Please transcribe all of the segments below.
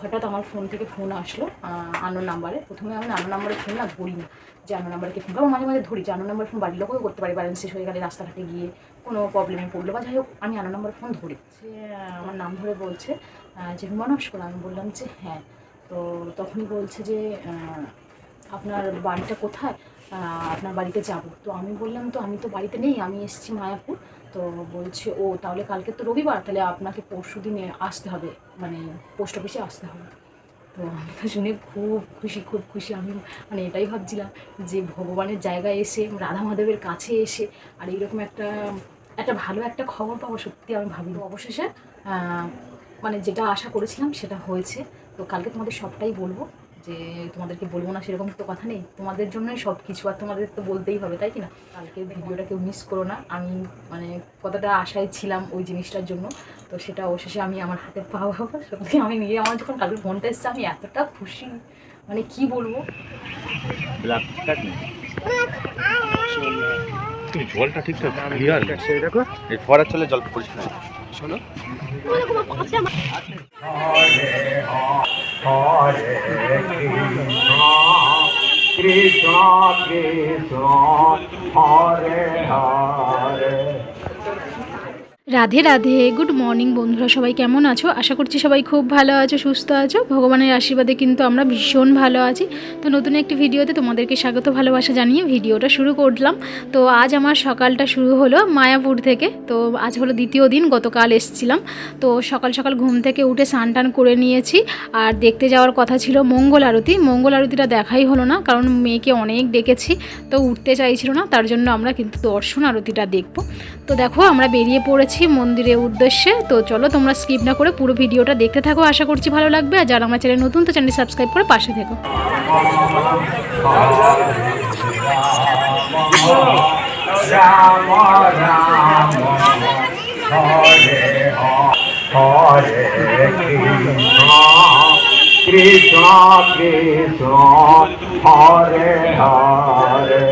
হঠাৎ আমার ফোন থেকে ফোন আসলো আনো নাম্বারে প্রথমে আমি আনো নাম্বারে ফোন না ধরি না যে আনো নাম্বারকে ফোন করব মাঝে মাঝে ধরি, যে আনো নাম্বার ফোন বাড়ির লোকেও করতে পারি ব্যালেন্স শেষ হয়ে গেলে রাস্তাঘাটে গিয়ে কোনো প্রবলেমে পড়ল বা যাই হোক, আমি আনো নাম্বার ফোন ধরি। সে আমার নাম ধরে বলছে যে রুমা নস্কর আমি বললাম যে হ্যাঁ। তো তখনই বলছে যে আপনার বাড়িটা কোথায়? আপনার বাড়িতে যাব। তো আমি বললাম, তো আমি তো বাড়িতে নেই, আমি এসেছি মায়াপুর। তো বলছে, ও, তাহলে কালকে তো রবিবার, তাহলে আপনাকে পরশু দিনে আসতে হবে মানে পোস্ট অফিসে আসতে হবে। তো আমি শুনে খুব খুশি খুব খুশি। আমি মানে এটাই ভাবছিলাম যে ভগবানের জায়গায় এসে, রাধা মাধবের কাছে এসে, আর এইরকম একটা একটা ভালো একটা খবর পাবো, সত্যি আমি ভাবি। অবশেষে মানে যেটা আশা করেছিলাম সেটা হয়েছে। তো কালকে তোমাদের সবটাই বলব। যে তোমাদেরকে বলব না সেরকম তো কথা নেই। তোমাদের জন্যই সব কিছু আর তোমাদের তো বলতেই হবে তাই কি না? কালকে ভিডিওটা কেউ মিস করো না। আমি মানে কতটা আশায় ছিলাম ওই জিনিসটার জন্য। তো সেটা অবশেষে আমি আমার হাতে পাওয়া সত্যি আমি নিজে আমার যখন কালকে ফোনটা এসছে আমি এতটা খুশি। মানে কি বলব? জলটা ঠিকঠাক ক্লিয়ার সেই দেখো। এই ফরার চলে জল পরিষ্কার। শোনো। কৃষ্ণ কৃষ্ণ হরে হরে। রাধে রাধে গুড মর্নিং বন্ধুরা, সবাই কেমন আছো? আশা করছি সবাই খুব ভালো আছো, সুস্থ আছো। ভগবানের আশীর্বাদে কিন্তু আমরা ভীষণ ভালো আছি। তো নতুন একটি ভিডিওতে তোমাদেরকে স্বাগত, ভালোবাসা জানিয়ে ভিডিওটা শুরু করলাম। তো আজ আমার সকালটা শুরু হলো মায়াপুর থেকে। তো আজ হলো দ্বিতীয় দিন, গতকাল এসছিলাম। তো সকাল সকাল ঘুম থেকে উঠে স্নান টান করে নিয়েছি। আর দেখতে যাওয়ার কথা ছিল মঙ্গল আরতি। মঙ্গল আরতিটা দেখাই হলো না, কারণ মেয়েকে অনেক ডেকেছি। তো উঠতে চাইছিল না, তার জন্য আমরা কিন্তু দর্শন আরতিটা দেখব। তো দেখো, আমরা বেরিয়ে পড়েছি মন্দিরের উদ্দেশ্যে। তো চলো তোমরা স্কিপ না করে পুরো ভিডিওটা দেখতে থাকো, আশা করছি ভালো লাগবে। আর যারা আমার চ্যানেল নতুন, তো চ্যানেল সাবস্ক্রাইব করে পাশে থেকো। কৃষ্ণ কৃষ্ণ, হরে হরে।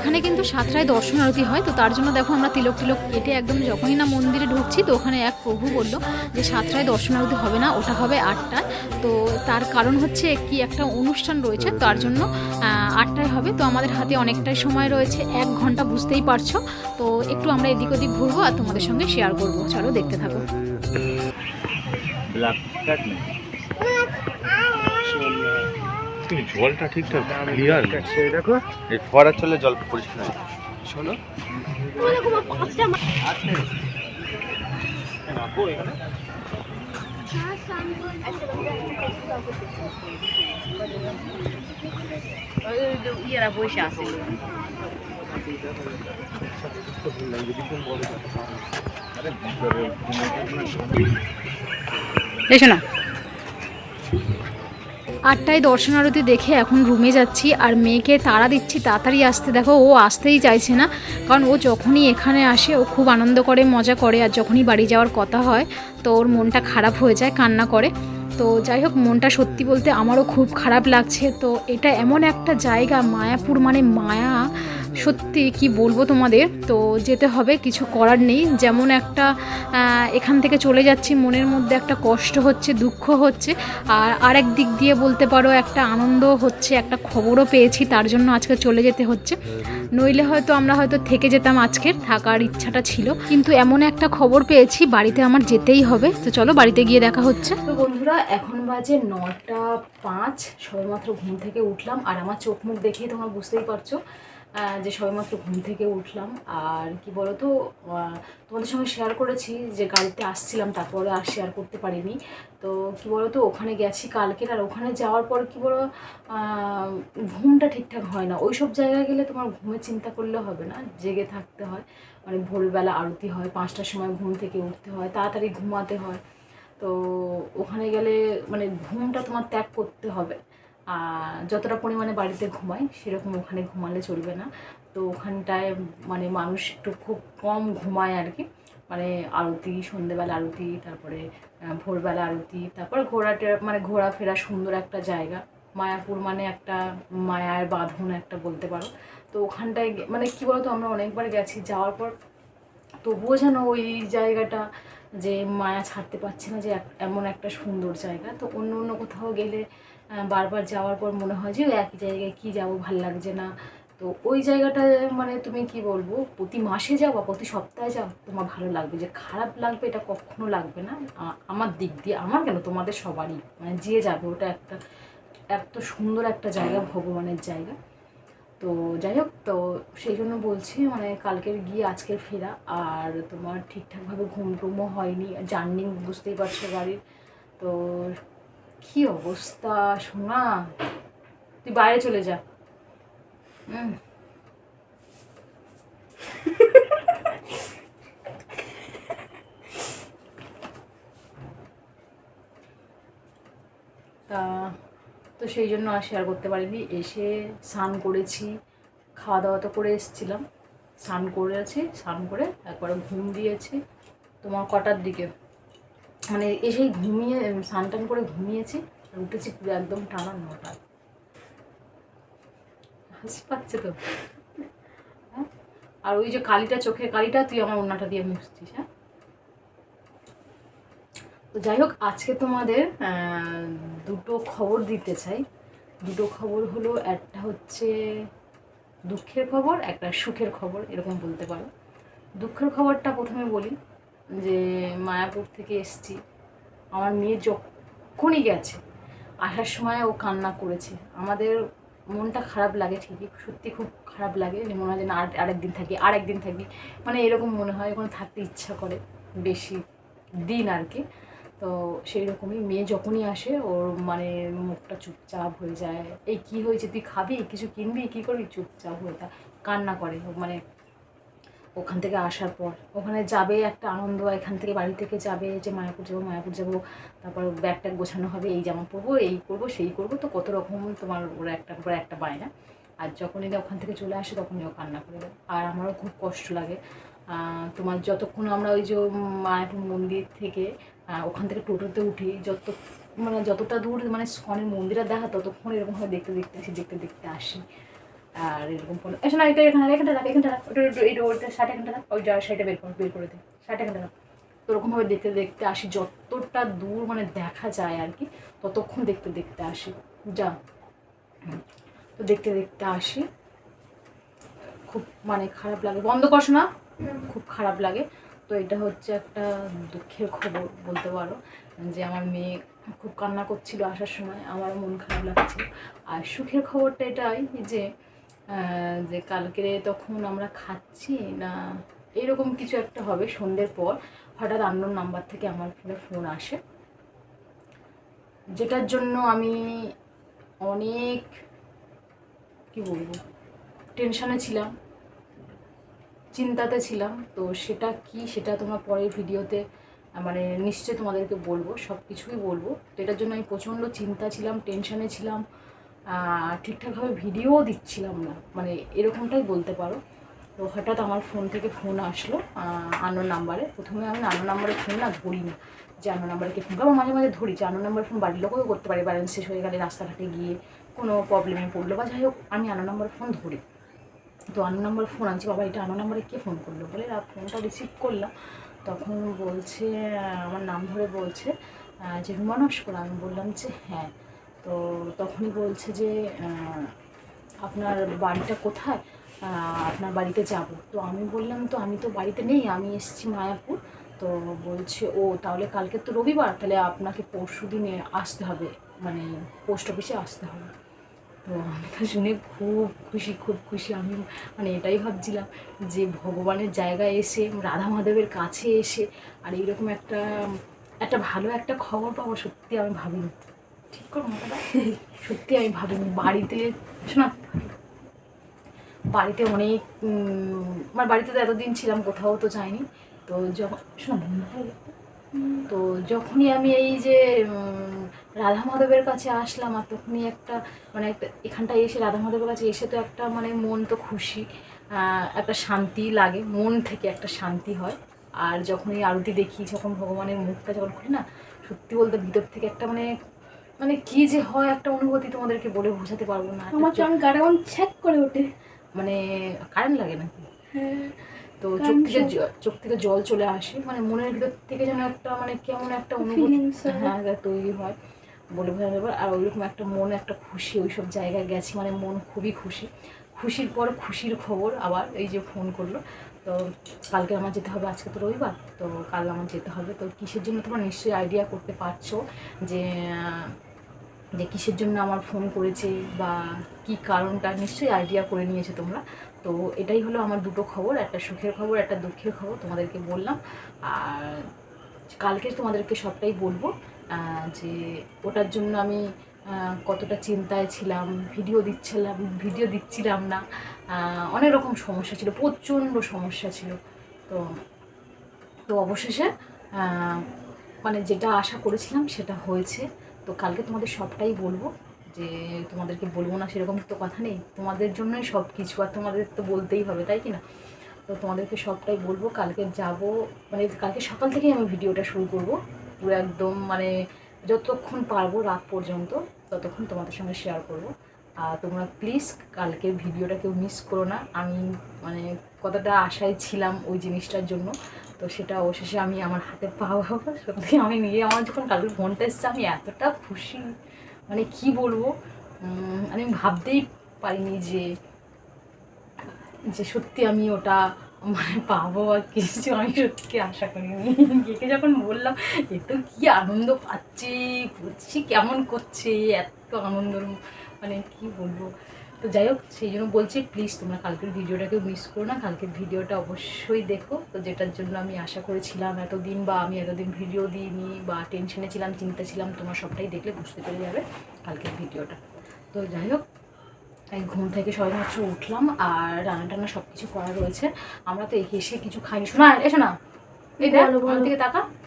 এখানে কিন্তু সাতটায় দর্শন আরতি হয়, তো তার জন্য দেখো আমরা তিলক তিলক কেটে একদম যখনই না মন্দিরে ঢুকছি, তো ওখানে এক প্রভু বলল যে সাতটায় দর্শন আরতি হবে না, ওটা হবে আটটায়। তো তার কারণ হচ্ছে কি একটা অনুষ্ঠান রয়েছে, তার জন্য আটটায় হবে, তো আমাদের হাতে অনেকটাই সময় রয়েছে, এক ঘণ্টা বুঝতেই পারছ। তো একটু আমরা এদিক ওদিক ঘুরবো আর তোমাদের সঙ্গে শেয়ার করব, চলো দেখতে থাকো। তুমি জলটা ঠিকঠাক ক্লিয়ার সেই দেখো। এই ফরার চলে জল পরিষ্কার শোনো ইয়েরা বসে আছে এসো না আটটায় দর্শন আরতি দেখে এখন রুমে যাচ্ছি আর মেয়েকে তাড়া দিচ্ছি, তাড়াতাড়ি আসতে। দেখো, ও আসতেই চাইছে না, কারণ ও যখনই এখানে আসে, ও খুব আনন্দ করে, মজা করে, আর যখনই বাড়ি যাওয়ার কথা হয়, তো ওর মনটা খারাপ হয়ে যায়, কান্না করে। তো যাই হোক, মনটা সত্যি বলতে আমারও খুব খারাপ লাগছে। তো এটা এমন একটা জায়গা, মায়াপুর মানে মায়া। সত্যি কি বলব তোমাদের? তো যেতে হবে, কিছু করার নেই। যেমন একটা এখান থেকে চলে যাচ্ছি, মনের মধ্যে একটা কষ্ট হচ্ছে, দুঃখ হচ্ছে, আর আরেক দিক দিয়ে বলতে পারো একটা আনন্দ হচ্ছে, একটা খবরও পেয়েছি, তার জন্য আজকে চলে যেতে হচ্ছে। নইলে হয়তো আমরা হয়তো থেকে যেতাম আজকের, থাকার ইচ্ছাটা ছিল। কিন্তু এমন একটা খবর পেয়েছি, বাড়িতে আমার যেতেই হবে। তো চলো, বাড়িতে গিয়ে দেখা হচ্ছে। তো বন্ধুরা, এখন বাজে নটা পাঁচ, সবেমাত্র ঘুম থেকে উঠলাম, আর আমার চোখ মুখ দেখেই তোমরা বুঝতেই পারছ। যে সবেমাত্র ঘুম থেকে উঠলাম। আর কি বলতো আহ, তোমাদের সঙ্গে শেয়ার করেছি যে গাড়িতে আসছিলাম তারপরে আর শেয়ার করতে পারিনি। তো কি বলতো ওখানে গেছি কালকের আর ওখানে যাওয়ার পর কি বলো ঘুমটা ঠিকঠাক হয় না। ওই সব জায়গায় গেলে তোমার ঘুমের চিন্তা করলে হবে না জেগে থাকতে হয়। মানে ভোরবেলা আরতি হয় পাঁচটার সময় ঘুম থেকে উঠতে হয় তাড়াতাড়ি ঘুমাতে হয়। তো ওখানে গেলে মানে ঘুমটা তোমার ত্যাগ করতে হবে। যতটা পরিমাণে বাড়িতে ঘুমায় সেরকম ওখানে ঘুমালে চলবে না। তো ওখানটায় মানে মানুষ একটু খুব কম ঘুমায় আর কি। মানে আরতি, সন্ধেবেলা আরতি, তারপরে ভোরবেলা আরতি, তারপরে ঘোরাটা মানে ঘোরাফেরা সুন্দর একটা জায়গা। মায়াপুর মানে একটা মায়ার বাঁধন একটা বলতে পারো। তো ওখানটায় মানে কী বলতো, আমরা অনেকবার গেছি, যাওয়ার পর তবুও যেন ওই জায়গাটা যে মায়া ছাড়তে পারছে না, যে এমন একটা সুন্দর জায়গা। তো অন্য অন্য কোথাও গেলে বারবার যাওয়ার পর মনে হয় যে একই জায়গায় কি যাব, ভালো লাগছে না। তো ওই জায়গাটা মানে তুমি কি বলব, প্রতি মাসে যাও বা প্রতি সপ্তাহে যাও তোমার ভালো লাগবে। যে খারাপ লাগবে, এটা কখনো লাগবে না। আমার দিক দিয়ে, আমার কেন, তোমাদের সবারই। মানে যে যাবে, ওটা একটা, এত সুন্দর একটা জায়গা, ভগবানের জায়গা। তো যাই হোক, তো সেই জন্য বলছি মানে কালকের গিয়ে আজকের ফেরা। আর তোমার ঠিকঠাকভাবে ঘুম টুমও হয়নি, জার্নি বুঝতেই পারছ গাড়ির তো কি অবস্থা শোনা তুই বাইরে চলে যা। হুম তা, তো সেই জন্য আর শেয়ার করতে পারিনি। এসে স্নান করেছি খাওয়া দাওয়া তো করে এসেছিলাম। স্নান করেছি স্নান করে একবারে ঘুম দিয়েছি। তোমার কটার দিকে? মানে এসেই ঘুমিয়ে স্নান টান করে ঘুমিয়েছি উঠেছি পুরো একদম টানা নটা। হাসি পাচ্ছে তো। হ্যাঁ? আর ওই যে কালিটা চোখের কালিটা, তুই আমার ওনাটা দিয়ে মুছছিস হ্যাঁ? তো যাই হোক, আজকে তোমাদের দুটো খবর দিতে চাই। দুটো খবর হলো, একটা হচ্ছে দুঃখের খবর, একটা সুখের খবর, এরকম বলতে পারো। দুঃখের খবরটা প্রথমে বলি। যে মায়াপুর থেকে এসছি। আমার মেয়ে যখনই গেছে, আসার সময় ও কান্না করেছে। আমাদের মনটা খারাপ লাগে ঠিকই, সত্যি খুব খারাপ লাগে যে মনে হয় যে না আর আরেকদিন থাকি আরেকদিন থাকি। মানে এরকম মনে হয় ওখানে থাকতে ইচ্ছা করে বেশি দিন আর কি। তো সেই রকমই মেয়ে যখনই আসে, ওর মানে মুখটা চুপচাপ হয়ে যায়। এই কি হয়েছে, তুই খাবি? কিছু কিনবি? কী করবি? চুপচাপ হয়ে তা কান্না করে। মানে ওখান থেকে আসার পর। ওখানে যাবে একটা আনন্দ, এখান থেকে বাড়ি থেকে যাবে যে মায়াপুর যাব মায়াপুর যাব। তারপর ব্যাগ ট্যাগ গোছানো হবে, এই জামা পরবো, এই করব সেই করব তো কত রকম তোমার ওরা একটা করে একটা বায়না আর যখনই ওখান থেকে চলে আসে তখনই ও কান্না করে আর আমারও খুব কষ্ট লাগে। তোমার যতক্ষণ আমরা ওই যে মায়াপুর মন্দির থেকে ওখান থেকে টোটোতে উঠি, যত মানে যতটা দূর মানে স্কনের মন্দিরে দেখা, ততক্ষণ এরকমভাবে দেখতে দেখতে দেখতে দেখতে আসি। আর এরকম কোনো এসো না এটা এখানে এখানটা রাখ এখানটা রাখ। ওটা এই ওটা শার্ট এখানটা রাখ। ওই যা শাড়িটা বের করে বের করে দে। শার্ট এখানটা রাখ। তো ওরকমভাবে দেখতে দেখতে আসি। যতটা দূর মানে দেখা যায় আর কি, ততক্ষণ দেখতে দেখতে আসি। যা। তো দেখতে দেখতে আসি। খুব মানে খারাপ লাগে। বন্ধ করস না খুব খারাপ লাগে। তো এটা হচ্ছে একটা দুঃখের খবর, বলতে পারো। যে আমার মেয়ে খুব কান্না করছিল আসার সময়। আমার মন খারাপ লাগছিল। আর সুখের খবরটা এটাই যে যে কালকে তখন আমরা খাচ্ছি না, এরকম কিছু একটা হবে সন্ধ্যের পর। হঠাৎ আননোন নাম্বার থেকে আমার ফোনে ফোন আসে। যেটার জন্য আমি অনেক, কি বলব টেনশনে ছিলাম, চিন্তাতে ছিলাম। তো সেটা কি, সেটা তোমরা পরের ভিডিওতে মানে নিশ্চয়ই তোমাদেরকে বলব সব কিছুই বলব। তো এটার জন্য আমি প্রচণ্ড চিন্তা ছিলাম টেনশনে ছিলাম। ঠিকঠাকভাবে ভিডিও দিচ্ছিলাম না। মানে এরকমটাই বলতে পারো। তো হঠাৎ আমার ফোন থেকে ফোন আসলো আনো নাম্বারে। প্রথমে আমি আনো নাম্বারে ফোন না ধরি না যে আনো নাম্বারে কে ফোন করব মাঝে মাঝে ধরি, যে আনো নাম্বার ফোন বাড়ির লোকেও করতে পারে। ব্যালেন্স শেষ হয়ে গেলে রাস্তাঘাটে গিয়ে কোনো প্রবলেমে পড়ল বা যাই হোক, আমি আনো নাম্বারে ফোন ধরি। তো আনো নাম্বার ফোন আনছি, বাবা, এটা আনো নাম্বারে কে ফোন করল? বলে আর ফোনটা রিসিভ করলাম। তখন বলছে, আমার নাম ধরে বলছে যে রুমা নস্কর আমি বললাম যে হ্যাঁ। তো তখনই বলছে যে আপনার বাড়িটা কোথায়? আপনার বাড়িতে যাব। তো আমি বললাম, তো আমি তো বাড়িতে নেই, আমি এসেছি মায়াপুর। তো বলছে, ও, তাহলে কালকে তো রবিবার, তাহলে আপনাকে পরশু দিনে আসতে হবে মানে পোস্ট অফিসে আসতে হবে। তো আমি তো শুনে খুব খুশি খুব খুশি। আমি মানে এটাই ভাবছিলাম যে, ভগবানের জায়গায় এসে, রাধা মাধবের কাছে এসে, আর এইরকম একটা একটা ভালো একটা খবর পাবো, সত্যি আমি ভাবিনি। ঠিক করো সত্যি আমি ভাবিনি, বাড়িতে শোনা, বাড়িতে অনেক আমার বাড়িতে তো এতদিন ছিলাম, কোথাও তো যাইনি। তো যখন, শোনো, তো যখনই আমি এই যে রাধা মাধবের কাছে আসলাম, আর তখনই একটা মানে একটা, এখানটায় এসে রাধা মাধবের কাছে এসে তো একটা মানে মন তো খুশি একটা শান্তি লাগে, মন থেকে একটা শান্তি হয়। আর যখন এই আরতি দেখি, যখন ভগবানের মুখটা যখন খুলি না, সত্যি বলতে ভিতর থেকে একটা মানে মানে কি যে হয় একটা অনুভূতি তোমাদেরকে বলে বোঝাতে পারব না। আমার আমি গাড়া ছ্যাক করে ওঠে। মানে কারেন্ট লাগে নাকি? হ্যাঁ তো চোখ থেকে চোখ থেকে জল চলে আসে মানে মনের ভিতর থেকে যেন একটা মানে কেমন একটা অনুভূতি হ্যাঁ। তৈরি হয় বলে বোঝা যাবে আর ওইরকম একটা মন একটা খুশি ওইসব জায়গায় গেছি মানে মন খুবই খুশি। খুশির পর খুশির খবর আবার এই যে ফোন করল। তো কালকে আমার যেতে হবে আজকে তো রবিবার তো কাল আমার যেতে হবে। তো কিসের জন্য তোমরা নিশ্চয়ই আইডিয়া করতে পারছ যে যে কিসের জন্য আমার ফোন করেছে বা কি কারণটা নিশ্চয়ই আইডিয়া করে নিয়েছে তোমরা। তো এটাই হলো আমার দুটো খবর, একটা সুখের খবর, একটা দুঃখের খবর তোমাদেরকে বললাম। আর কালকে তোমাদেরকে সবটাই বলব যে ওটার জন্য আমি কতটা চিন্তায় ছিলাম ভিডিও দিচ্ছিলাম ভিডিও দিচ্ছিলাম না অনেক রকম সমস্যা ছিল, প্রচণ্ড সমস্যা ছিল। তো তো অবশেষে মানে যেটা আশা করেছিলাম সেটা হয়েছে। তো কালকে তোমাদের সবটাই বলব যে তোমাদেরকে বলব না, সেরকম তো কথা নেই। তোমাদের জন্যই সব কিছু আর তোমাদের তো বলতেই হবে, তাই কি না তো তোমাদেরকে সবটাই বলব, কালকে যাব মানে কালকে সকাল থেকেই আমি ভিডিওটা শুরু করব। পুরো একদম মানে যতক্ষণ পারব রাত পর্যন্ত ততক্ষণ তোমাদের সঙ্গে শেয়ার করব। আর তোমরা প্লিজ কালকের ভিডিওটা কেউ মিস করো না। আমি মানে কতটা আশায় ছিলাম ওই জিনিসটার জন্য। তো সেটা অবশেষে আমি আমার হাতে পাওয়া সত্যি আমি নিজে আমার যখন কালকের ফোনটা এসছে, আমি এতটা খুশি। মানে কি বলব? আমি ভাবতেই পারিনি যে যে সত্যি আমি ওটা মানে পাবো বা কিছু আমি সত্যি আশা করিনি। একে যখন বললাম, এ তো কি আনন্দ পাচ্ছি করছি কেমন করছে এত আনন্দ মানে কি বলব? তো যাই হোক সেই জন্য বলছি প্লিজ তোমরা কালকের ভিডিওটাকে মিস করো না। কালকের ভিডিওটা অবশ্যই দেখো। তো যেটার জন্য আমি আশা করেছিলাম এতদিন বা আমি এতদিন ভিডিও দিইনি বা টেনশনে ছিলাম চিন্তা ছিলাম তোমার সবটাই দেখলে বুঝতে পেরে যাবে কালকের ভিডিওটা। তো যাই হোক এই ঘুম থেকে সবাই মাত্র উঠলাম আর রান্না টান্না সব কিছু করা রয়েছে। আমরা তো এসে কিছু খাইনি। শোনা এসো না এই দেখ বলো, বলো।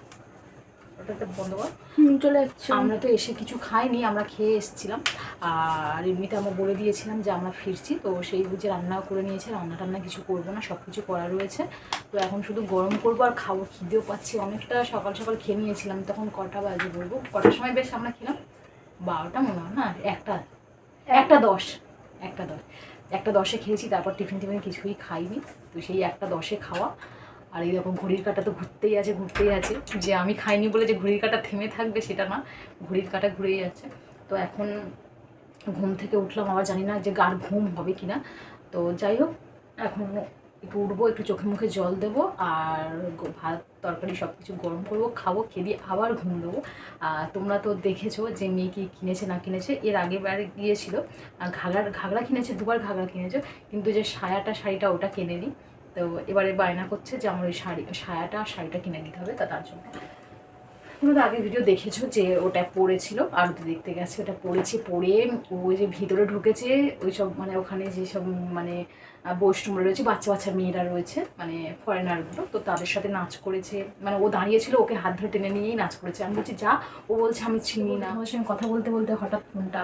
আমার দিকে তাকা ওটা একটা বন্ধ কর হুম, চলে যাচ্ছে আমরা তো এসে কিছু খাইনি আমরা খেয়ে এসেছিলাম। আর এমনিতে আমরা বলে দিয়েছিলাম যে আমরা ফিরছি তো সেই বুঝে রান্নাও করে নিয়েছে রান্না টান্না কিছু করব না সব কিছু করা রয়েছে। তো এখন শুধু গরম করব আর খাব খিদেও পাচ্ছি। অনেকটা সকাল সকাল খেয়ে নিয়েছিলাম তখন কটা বাজে বলব? কটার সময় বেশ আমরা খেলাম? বারোটা মনে হয় না একটা। একটা দশ। একটা দশ। একটা দশে খেয়েছি তারপর টিফিন টিফিন কিছুই খাইনি। তো সেই একটা দশে খাওয়া। আর এই রকম ঘড়ির কাঁটা তো ঘুরতেই আছে ঘুরতেই আছে। যে আমি খাইনি বলে যে ঘড়ির কাটা থেমে থাকবে সেটা না, ঘড়ির কাটা ঘুরেই যাচ্ছে। তো এখন ঘুম থেকে উঠলাম, আবার জানি না যে গার ঘুম হবে কি না তো যাই হোক, এখন একটু উঠবো, একটু চোখে মুখে জল দেবো আর ভাত, তরকারি সব কিছু গরম করব, খাব, খেয়ে দিয়ে আবার ঘুম দেবো। আর তোমরা তো দেখেছ যে মেয়ে কি কিনেছে না কিনেছে, এর আগে বারে গিয়েছিল। আর ঘাগরা ঘাগরা কিনেছে, দুবার ঘাগরা কিনেছে, কিন্তু যে সায়াটা শাড়িটা ওটা কেনেনি। তো এবারে বায়না করছে যে আমার ওই শাড়ি সায়াটা আর শাড়িটা কিনে দিতে হবে তা তার জন্য। তোমরা তো আগে ভিডিও দেখেছ যে ওটা পড়েছিল আর দেখতে গেছে ওটা পড়েছে পড়ে ওই যে ভিতরে ঢুকেছে ওই সব মানে ওখানে যেসব মানে আহ, বৈষ্ণবরা রয়েছে বাচ্চা বাচ্চা মেয়েরা রয়েছে মানে ফরেনারগুলো তো তাদের সাথে নাচ করেছে। মানে ও দাঁড়িয়েছিল ওকে হাত ধরে টেনে নিয়েই নাচ করেছে। আমি বলছি যা। ও বলছে আমি চিনি না। ওর সঙ্গে কথা বলতে বলতে হঠাৎ ফোনটা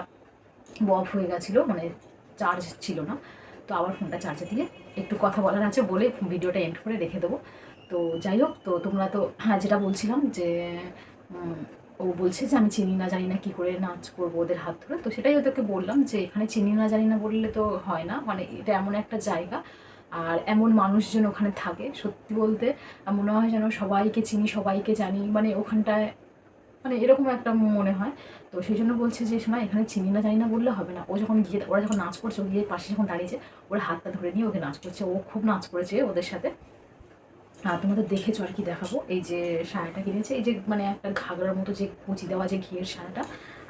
বফ হয়ে গেছিল মানে চার্জ ছিল না। তো আবার ফোনটা চার্জে দিয়ে একটু কথা বলার আছে বলে ভিডিওটা এন্ড করে রেখে দেবো। তো যাই হোক, তো তোমরা তো হ্যাঁ যেটা বলছিলাম যে ও বলছে যে আমি চিনি না, জানি না কী করে নাচ করব ওদের হাত ধরে। তো সেটাই ওদেরকে বললাম যে, এখানে চিনি না, জানি না বললে তো হয় না। মানে এটা এমন একটা জায়গা। আর এমন মানুষজন ওখানে থাকে, সত্যি বলতে মনে হয় যেন সবাইকে চিনি, সবাইকে জানি। মানে ওখানটায় মানে এরকম একটা মনে হয়। তো সেই জন্য বলছে যে, শোনা, এখানে চিনি না, জানি না বললে হবে না। ও যখন গিয়ে, ওরা যখন নাচ করছে গিয়ে পাশে যখন দাঁড়িয়েছে, ওরা হাতটা ধরে নিয়ে ওকে নাচ করছে। ও খুব নাচ করেছে ওদের সাথে। আর তোমাদের দেখেছ আর কি দেখাবো। এই যে শাড়িটা কিনেছে, এই যে মানে একটা ঘাগরার মতো যে কুচি দেওয়া যে ঘিয়ের শাড়িটা,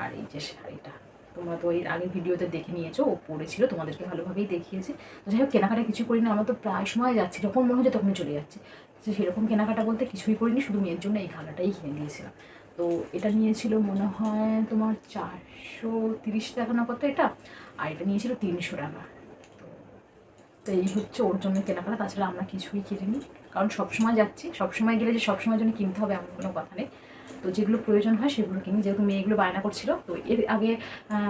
আর এই যে শাড়িটা। তোমরা তো এর আগে ভিডিওতে দেখে নিয়েছো, ও পড়েছিল তোমাদেরকে ভালোভাবেই দেখিয়েছে। তো যাই হোক, কেনাকাটা কিছু করি না আমরা তো প্রায় সময় যাচ্ছি, যখন মনে হচ্ছে তখনই চলে যাচ্ছে। সেরকম কেনাকাটা বলতে কিছুই করিনি, শুধু মেয়ের জন্য এই ঘাগরাটাই কিনে দিয়েছিলাম। তো এটা নিয়েছিল মনে হয় তোমার চারশো তিরিশ টাকা না কত এটা? আর এটা নিয়েছিল তিনশো টাকা। তো এই হচ্ছে ওর জন্য কেনাকাটা, তাছাড়া আমরা কিছুই কিনিনি। কারণ সবসময় যাচ্ছি, সবসময় গেলে যে সবসময় জন্য কিনতে হবে এমন কোনো কথা নেই। তো যেগুলো প্রয়োজন হয় সেগুলো কিনি, যেহেতু মেয়েগুলো বায়না করছিল। তো এর আগে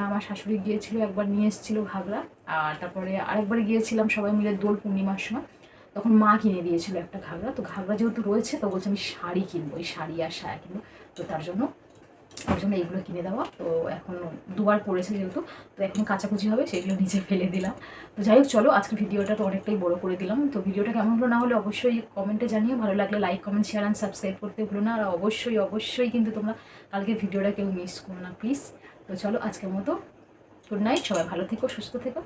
আমার শাশুড়ি গিয়েছিল, একবার নিয়ে এসেছিল ঘাগরা। আর তারপরে আরেকবার গিয়েছিলাম সবাই মিলে দোল পূর্ণিমার সময়। তখন মা কিনে দিয়েছিল একটা ঘাগরা। তো ঘাগরা যেহেতু রয়েছে, তো বলছে আমি শাড়ি কিনবো, এই শাড়ি আর সায়া কিনবো। তো তার জন্য ওর জন্য এইগুলো কিনে দেওয়া। তো এখন দুবার পড়েছে যেহেতু, তো এখন কাচাকুচি হবে, সেগুলো নিচে ফেলে দিলাম। তো যাই হোক, চলো আজকে ভিডিওটা তো অনেকটাই বড় করে দিলাম। তো ভিডিওটা কেমন হলো না হলে অবশ্যই কমেন্টে জানিও। ভালো লাগলে like comment share and subscribe করতে ভুলো না। আর অবশ্যই অবশ্যই কিন্তু তোমরা কালকে ভিডিওটা কেউ মিস করো না প্লিজ তো চলো, আজকের মতো। গুড নাইট সবাই ভালো থেকো, সুস্থ থেকো।